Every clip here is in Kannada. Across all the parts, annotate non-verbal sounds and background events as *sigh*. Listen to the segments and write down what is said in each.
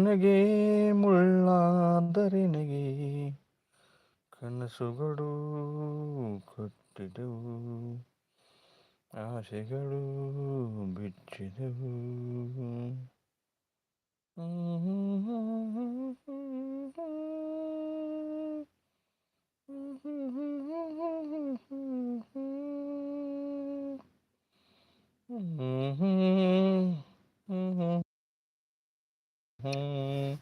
ಕೊನೆಗೆ ಮುಳ್ಳಾದರೆನಗೆ ಕನಸುಗಳು ಕಟ್ಟಿದವು ಆಸೆಗಳು ಬಿಚ್ಚಿದೆವು. 嗯。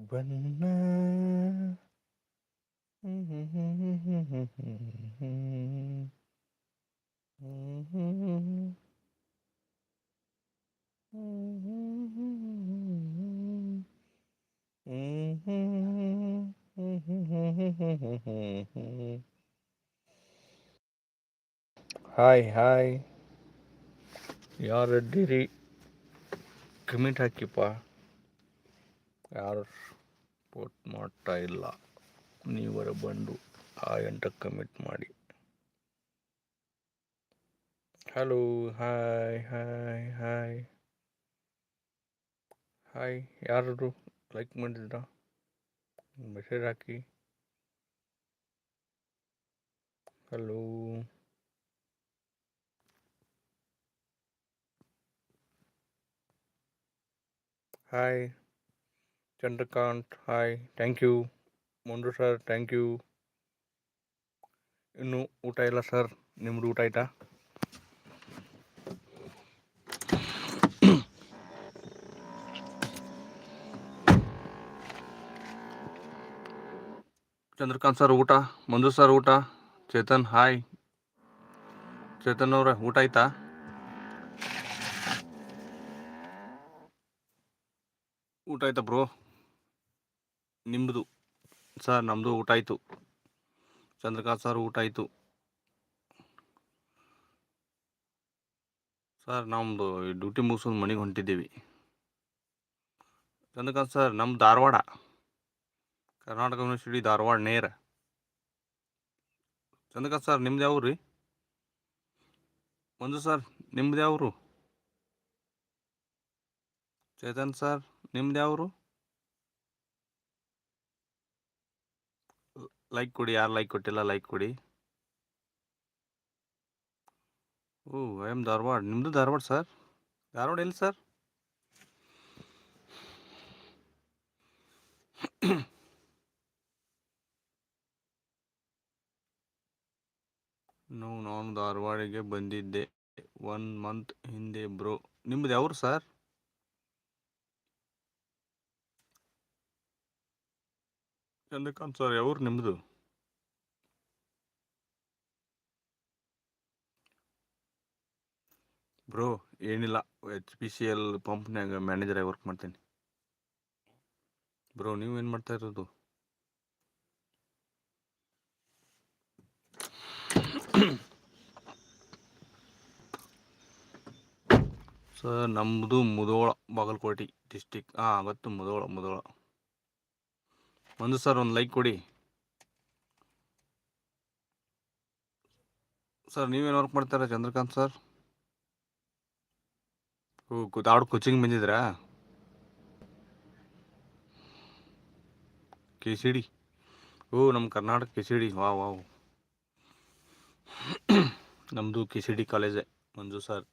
ಬಣ್ಣ. ಹಾಯ್ ಹಾಯ್ ಯಾರದ್ದೀರಿ? ಕಮೆಂಟ್ ಹಾಕಿಪ್ಪ. ಯಾರು ಸಪೋರ್ಟ್ ಮಾಡ್ತಾ ಇಲ್ಲ. ನೀವರ ಬಂದು ಆ ಎಂಟಕ್ಕೆ ಕಮಿಟ್ ಮಾಡಿ. Hello, hi hi hi. Hi ಯಾರು ಲೈಕ್ ಮಾಡಿದ್ರಾ? Message hockey. Hello. Hi. Chandrakant hi thank you mundu sir thank you ಇನ್ನು ಊಟ ಇಲ್ಲ ಸರ್ ನಿಮ್ದು ಊಟ ಆಯ್ತಾ ಚಂದ್ರಕಾಂತ್ ಸರ್ ಊಟ ಮಂಜು ಸರ್ ಊಟ ಚೇತನ್ ಹಾಯ್ ಚೇತನ್ ಅವ್ರ ಊಟ ಆಯ್ತಾ ಊಟ ಆಯ್ತಾ ಬ್ರೋ ನಿಮ್ಮದು ಸರ್ ನಮ್ಮದು ಊಟ ಆಯಿತು ಚಂದ್ರಕಾಂತ್ ಸರ್ ಊಟ ಆಯಿತು ಸರ್ ನಮ್ಮದು ಡ್ಯೂಟಿ ಮುಗಿಸ್ಕೊಂಡು ಮನೆಗೆ ಹೊಂಟಿದ್ದೀವಿ. ಚಂದ್ರಕಾಂತ್ ಸರ್ ನಮ್ಮ ಧಾರವಾಡ. ಕರ್ನಾಟಕ ಯೂನಿವರ್ಸಿಟಿ ಧಾರವಾಡ ನೇರ. ಚಂದ್ರಕಾಂತ್ ಸರ್, ನಿಮ್ದು ಯಾವ ರೀ ಮಂಜು ಸರ್, ನಿಮ್ದು ಯಾವರು ಚೇತನ್ ಸರ್, ನಿಮ್ದು ಯಾವರು ಲೈಕ್ ಕೊಡಿ, ಯಾರು ಲೈಕ್ ಕೊಟ್ಟಿಲ್ಲ ಲೈಕ್ ಕೊಡಿ. Oh I am Dharwad. ನಿಮ್ಮದು ಧಾರವಾಡ ಸರ್ ಧಾರವಾಡ ಎಲ್ಲಿ ಸರ್ ನೋ ನಾನು ಧಾರವಾಡಿಗೆ ಬಂದಿದ್ದೆ. ಒನ್ ಮಂತ್ ಹಿಂದೆ ಬ್ರೋ ನಿಮ್ಮದು ಯಾವ್ರು ಸರ್ ಚಂದ್ರಕಾಂತ್ ಸರ್ ಯಾವ್ರು ನಿಮ್ಮದು ಬ್ರೋ, ಏನಿಲ್ಲ ಎಚ್ ಪಿ ಸಿ ಎಲ್ ಪಂಪ್ನ್ಯಾಗ ಮ್ಯಾನೇಜರಾಗಿ ವರ್ಕ್ ಮಾಡ್ತೀನಿ. ಬ್ರೋ, ನೀವು ಏನು ಮಾಡ್ತಾ ಇರೋದು? ಸರ್ ನಮ್ಮದು ಮುದೋಳ, ಬಾಗಲಕೋಟೆ ಡಿಸ್ಟಿಕ್ ಹಾಂ ಗೊತ್ತು, ಮುದೋಳ ಮುದೋಳ. ಒಂದು ಸರ್ ಒಂದು ಲೈಕ್ ಕೊಡಿ. ಸರ್, ನೀವೇನು ವರ್ಕ್ ಮಾಡ್ತಾರೆ ಚಂದ್ರಕಾಂತ್ ಸರ್? ಧಾರವಾಡ ಕೋಚಿಂಗ್ ಬಂದಿದ್ರಾ ಕೆ ಸಿ ಡಿ ಓ ನಮ್ಮ ಕರ್ನಾಟಕ ಕೆ ಸಿ ಡಿ ವಾ ವಾವ್. ನಮ್ಮದು ಕೆ ಸಿ ಡಿ ಕಾಲೇಜೇ ಮಂಜು ಸರ್.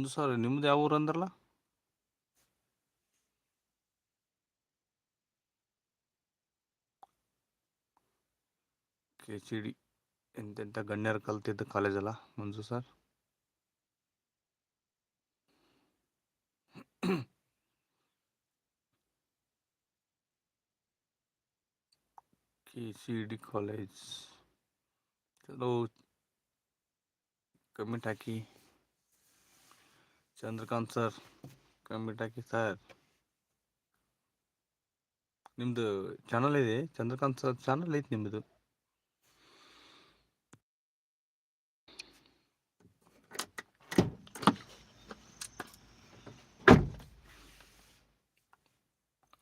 ಮಂಜು ಸರ್ ನಿಮ್ದು ಯಾವ ಊರು ಅಂದ್ರಲ್ಲ? K C D. ಎಂತೆಂಥ ಗಣ್ಯರು ಕಲ್ತಿದ್ದ ಕಾಲೇಜಲ್ಲ Manju sir? K C D college ಚಲೋ ಕಮೆಂಟ್ ಹಾಕಿ. Chandrakanth sir comment sir. ನಿಮ್ಮದು ಚಾನಲ್ ಇದೆ, ಚಂದ್ರಕಾಂತ್ ಸರ್ ಚಾನಲ್ ಐತೆ ನಿಮ್ಮದು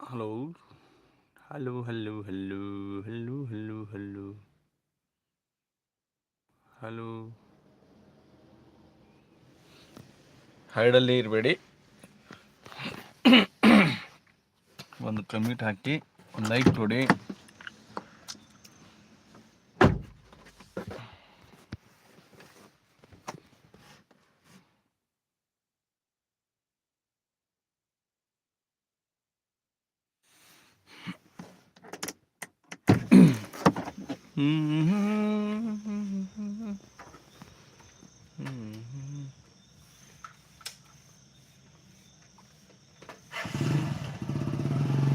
hello hello hello hello hello hello hello hello ಹೈಡಲ್ಲಿ ಇರಬೇಡಿ. ಒಂದು ಕಮಿಟ್ ಹಾಕಿ ಒಂದು ಲೈಕ್ ಕೊಡಿ.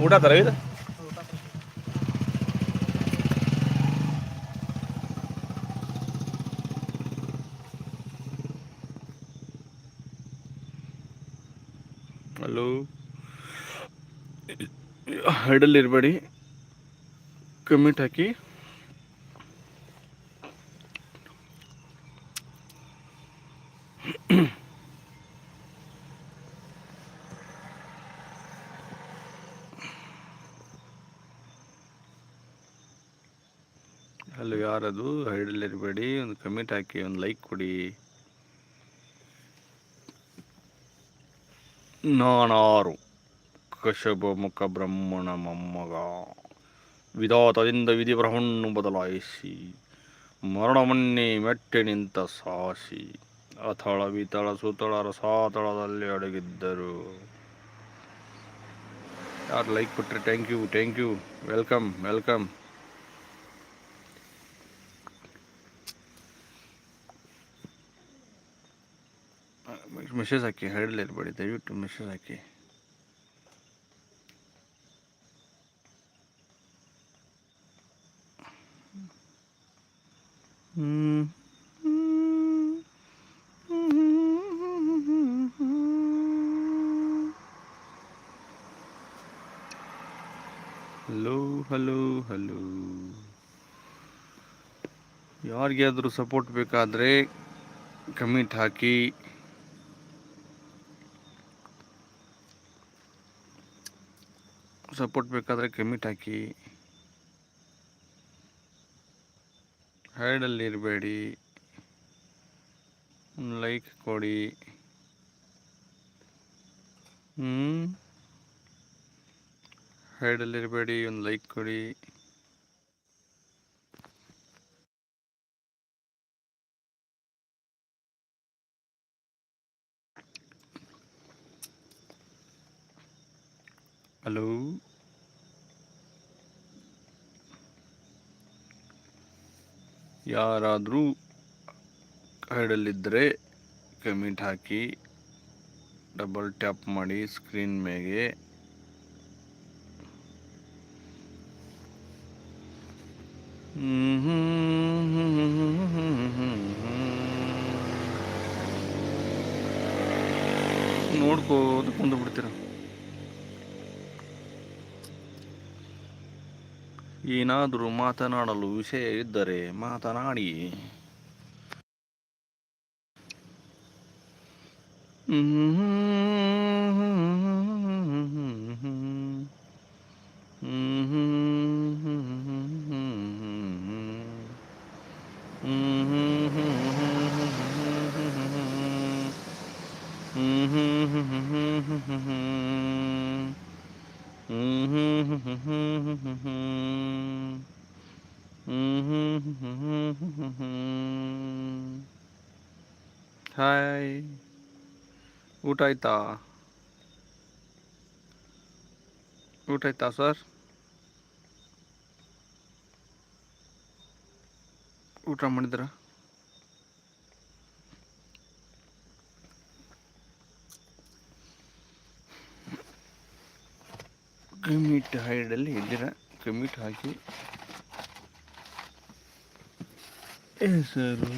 ಊಟ ತರ ಇದು ಹಲೋ ಹೈಡಲ್ಲಿ ಇರಬೇಡಿ ಕಮಿಟ್ ಹಾಕಿ ಹಲೋ ಯಾರದು ಹೈಡಲ್ಲಿ ಇರಬೇಡಿ ಒಂದು ಕಮೆಂಟ್ ಹಾಕಿ, ಒಂದು ಲೈಕ್ ಕೊಡಿ. ನಾನಾರು ಕಶಬ ಮುಖ ಬ್ರಹ್ಮಣ ಮೊಮ್ಮಗ. ವಿಧಾತದಿಂದ ವಿಧಿ ಬ್ರಹ್ಮಣ್ಣು ಬದಲಾಯಿಸಿ ಮರಣವನ್ನೇ ಮೆಟ್ಟಿ ನಿಂತ ಸಾಸಿ ಅಥಳ ವಿತಳ ಸುತಳ ರಸಾತಳದಲ್ಲಿ ಅಡಗಿದ್ದರು. ಯಾರು ಲೈಕ್ ಕೊಟ್ಟರೆ thank you thank you. Welcome welcome. Message ಹಾಕಿ ಹೇಳಲಿರ್ಬೇಡಿ ದಯವಿಟ್ಟು ಮೆಸೇಜ್ ಹಾಕಿ ಹಲೋ ಹಲೋ ಹಲೋ. ಯಾರಿಗಾದರೂ ಸಪೋರ್ಟ್ ಬೇಕಾದರೆ ಕಮೆಂಟ್ ಹಾಕಿ. ಸಪೋರ್ಟ್ ಬೇಕಾದರೆ ಕಮೆಂಟ್ ಹಾಕಿ. ಹೈಡಲ್ಲಿ ಇರಬೇಡಿ. ಲೈಕ್ ಕೊಡಿ. ಹ್ಞೂ ಹೈಡಲ್ಲಿರಬೇಡಿ ಒಂದು ಲೈಕ್ ಕೊಡಿ. ಹಲೋ ಯಾರಾದರೂ ಹೈಡಲ್ಲಿದ್ದರೆ ಕಮೆಂಟ್ ಹಾಕಿ. ಡಬಲ್ ಟ್ಯಾಪ್ ಮಾಡಿ ಸ್ಕ್ರೀನ್ ಮೇಗೆ. ನೋಡ್ಕೋದು ಕುಂದು ಬಿಡ್ತೀರ ಏನಾದರೂ ಮಾತನಾಡಲು ವಿಷಯ ಇದ್ದರೆ ಮಾತನಾಡಿ ಹಾಯ್ ಊಟ ಆಯ್ತಾ ಊಟ ಆಯ್ತಾ ಸರ್? ಊಟ ಮಾಡಿದ್ರ ಕಮಿಟ್ ಹೈಡಲ್ಲಿ ಇದ್ದೀರ? ಕಮಿಟ್ ಹಾಕಿ. ಹೆಸರು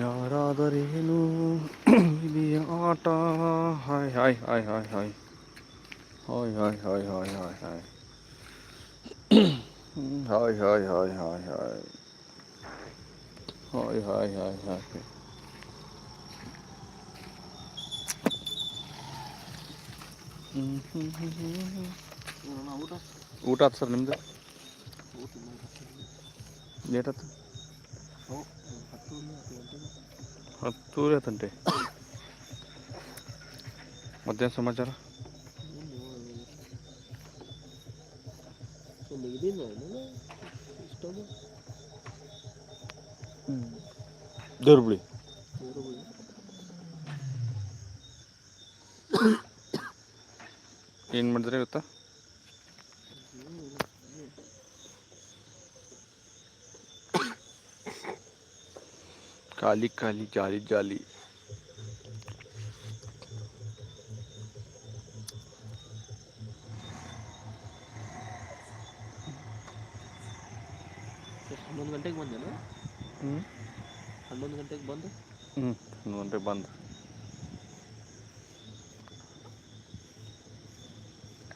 ಯಾರಾದರೇನು ಇಲಿಯ ಆಟ hi hi hi hi hi hi hi hi hi hi hi hmm, hi hi hi hi hi hi hi hi hi ಊಟ ಆಯ್ತು ಸರ್ ನಿಮ್ಮದು ಲೇಟಾಯ್ತು ಹತ್ತೂರಿ ಆತಂಟೆ ಮಧ್ಯಾಹ್ನ ಸಮಾಚಾರ? ದರ್ಬಳಿ ಏನು ಮಾಡಿದ್ರೆ ಗೊತ್ತಾ? ಖಾಲಿ ಖಾಲಿ ಜಾಲಿ ಜಾಲಿ. ಹನ್ನೊಂದು ಗಂಟೆಗೆ ಬಂದೇನು? ಹ್ಞೂ ಹನ್ನೊಂದು ಗಂಟೆಗೆ ಬಂದು? ಹ್ಞೂ ಹನ್ನೊಂದು ಗಂಟೆಗೆ ಬಂದು.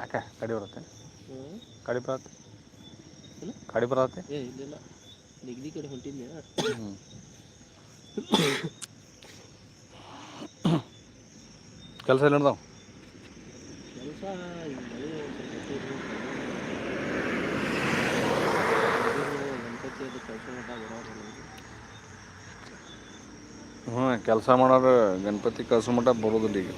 ಯಾಕೆ? ಕಡಿ ಬರುತ್ತೆ? ಕಡಿ ಬರತ್ತೆ? ಇಲ್ಲ. ಕಡಿ ಬರತ್ತೆ? ಏ ಇಲ್ಲ ನಿಗದಿ ಕಡೆ ಹೊಂಟಿದ್ದೆ ಕೆಲಸ ಎಲ್ಲ ನಡೆದಾವ? ಕೆಲಸ ಹ್ಞೂ ಕೆಲಸ ಮಾಡೋರು ಗಣಪತಿ ಕಳ್ಸೋ ಮಟ್ಟ ಬರೋದಿಲ್ಲ ಈಗ.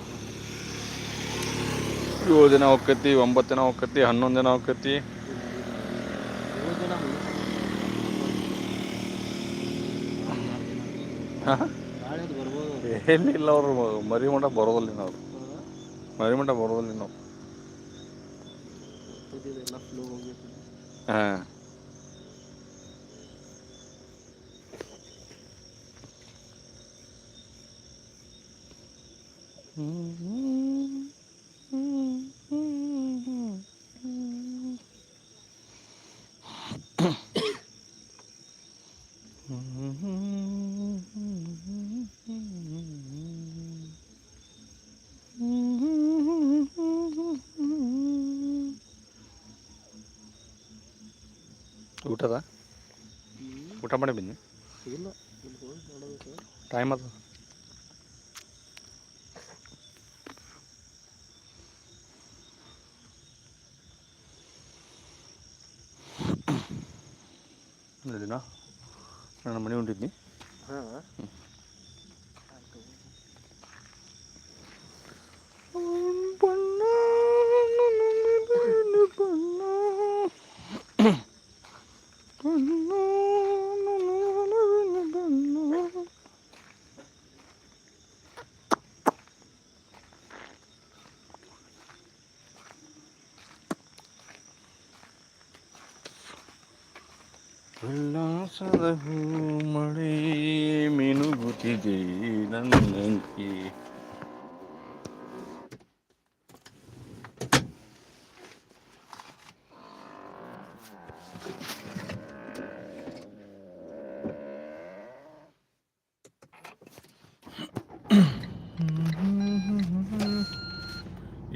ಏಳು ದಿನ ಹೋಗ್ಕತಿ, ಒಂಬತ್ತು ದಿನ ಹೋಗ್ಕತಿ, ಹನ್ನೊಂದು ದಿನ ಹೋಗ್ಕತಿ. ಎಲ್ಲಿ ಇಲ್ಲ ಅವರು ಮರಿಮಠ ಬರೋದಿಲ್ಲ ನಾವು ಮರಿಮಠ ಬರೋದಿಲ್ಲ ನಾವು ಹಾಂ. ಹ್ಞೂ ಊಟದ ಊಟ ಮಾಡಿ ಬನ್ನಿ ಇಲ್ಲ ಇಲ್ಲಿ ಹೋಗಿ ನೋಡಬೇಕು ಟೈಮ್ ಅದು ದಿನ ನನ್ನ ಮನೆ ಹೊಂಟಿದ್ನಿ ಹಾಂ ಉಲ್ಲಾಸದ ಹೂ ಮಳೆ ಮಿನುಗುತ್ತಿದೆ ನನ್ನಂತೆ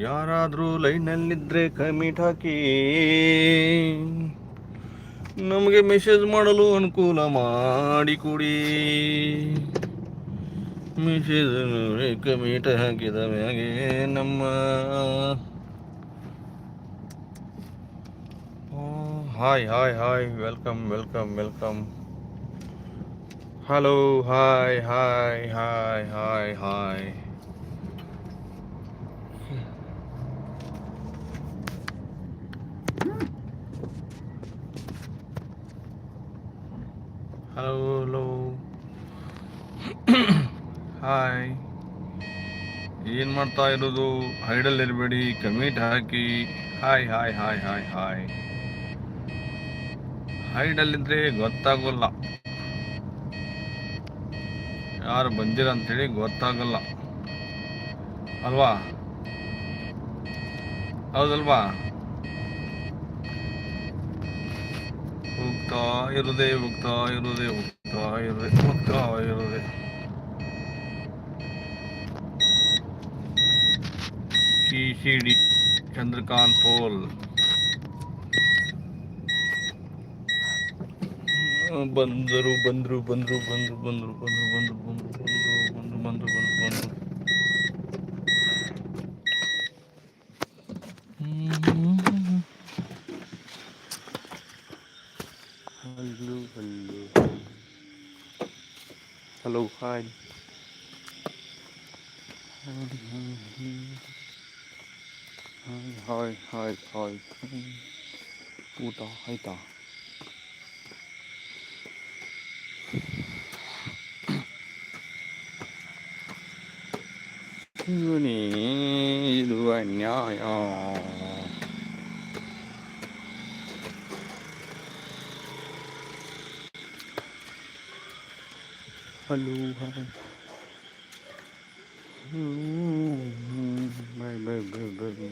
ಯಾರಾದರೂ ಲೈನಲ್ಲಿದ್ದರೆ ಕಮಿಟ್ ಹಾಕಿ ನಮಗೆ ಮೆಸೇಜ್ ಮಾಡಲು ಅನುಕೂಲ ಮಾಡಿಕೊಡಿ. ಮೆಸೇಜ್ ಕಮೀಟ ಹಾಕಿದ ಮ್ಯಾಗೆ ನಮ್ಮ hi hi hi welcome welcome welcome hello hi hi hi hi hi hello hello. Hi *coughs* ಏನು ಮಾಡ್ತಾ ಇರೋದು? ಹೈಡಲ್ ಇರಬೇಡಿ ಕಮಿಟ್ ಹಾಕಿ. Hi hi hi hi hi ಹೈಡಲ್ಲಿದ್ದರೆ ಗೊತ್ತಾಗೋಲ್ಲ. ಯಾರು ಬಂದಿರ ಅಂತೇಳಿ ಗೊತ್ತಾಗಲ್ಲ. ಅಲ್ವಾ? ಹೌದಲ್ವಾ? ಹೋಗ್ತಾ ಇರದೆ ಹೋಗ್ತಾ ಇರದೆ ಹೋಗ್ತಾ ಇರದೆ ಹೋಗ್ತಾ ಇರದೆ ಸಿ ಸಿ ಡಿ ಚಂದ್ರಕಾಂತ್ ಪೋಲ್ ಬಂದರು ಬಂದರು ಬಂದರು ಬಂದರು ಬಂದರು ಬಂದರು ಬಂದರು ಬಂದರು ಬಂದರು ಬಂದರು ಬಂದರು ಬಂದರು 没打祝你一路安康呀 hellohello 嗯没没没没